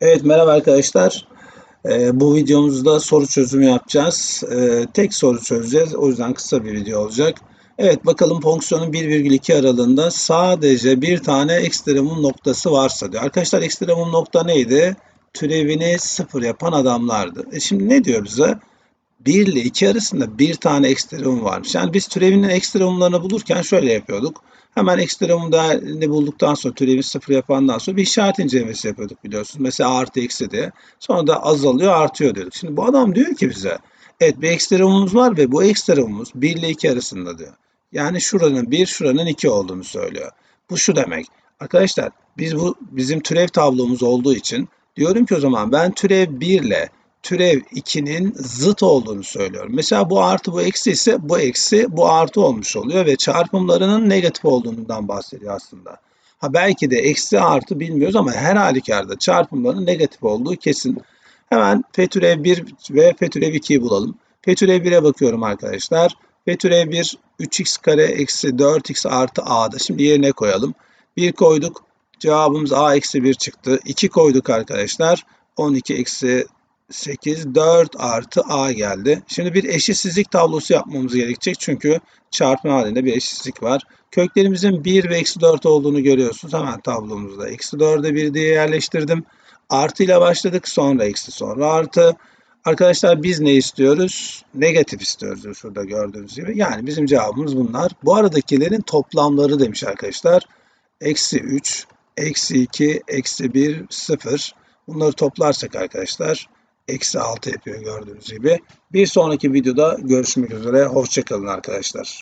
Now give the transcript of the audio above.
Evet merhaba arkadaşlar. Ee, bu videomuzda soru çözümü yapacağız. Ee, tek soru çözeceğiz. O yüzden kısa bir video olacak. Evet bakalım fonksiyonun 1,2 aralığında sadece bir tane ekstremum noktası varsa diyor. Arkadaşlar ekstremum nokta neydi? Türevini sıfır yapan adamlardı. E şimdi ne diyor bize? 1 ile 2 arasında bir tane ekstremum varmış. Yani biz türevinin ekstremumlarını bulurken şöyle yapıyorduk. Hemen ekstremum değerini bulduktan sonra türevi sıfır yapandan sonra bir işaret incelemesi yapıyorduk biliyorsunuz. Mesela artı eksi diye. Sonra da azalıyor artıyor diyorduk. Şimdi bu adam diyor ki bize evet bir ekstremumumuz var ve bu ekstremumumuz 1 ile 2 arasında diyor. Yani şuranın 1 şuranın 2 olduğunu söylüyor. Bu şu demek. Arkadaşlar biz bu bizim türev tablomuz olduğu için diyorum ki o zaman ben türev 1 ile türev 2'nin zıt olduğunu söylüyorum. Mesela bu artı bu eksi ise bu eksi bu artı olmuş oluyor ve çarpımlarının negatif olduğundan bahsediyor aslında. Ha belki de eksi artı bilmiyoruz ama her halükarda çarpımların negatif olduğu kesin. Hemen P türev 1 ve P türev 2'yi bulalım. P türev 1'e bakıyorum arkadaşlar. P türev 1 3x kare eksi 4x artı a'da. Şimdi yerine koyalım. 1 koyduk. Cevabımız a eksi 1 çıktı. 2 koyduk arkadaşlar. 12 eksi 8, 4 artı a geldi. Şimdi bir eşitsizlik tablosu yapmamız gerekecek. Çünkü çarpma halinde bir eşitsizlik var. Köklerimizin 1 ve eksi 4 olduğunu görüyorsunuz. Hemen tablomuzda eksi 4'e 1 diye yerleştirdim. Artı ile başladık. Sonra eksi sonra artı. Arkadaşlar biz ne istiyoruz? Negatif istiyoruz şurada gördüğünüz gibi. Yani bizim cevabımız bunlar. Bu aradakilerin toplamları demiş arkadaşlar. Eksi 3, eksi 2, eksi 1, 0. Bunları toplarsak arkadaşlar eksi 6 yapıyor gördüğünüz gibi. Bir sonraki videoda görüşmek üzere. Hoşçakalın arkadaşlar.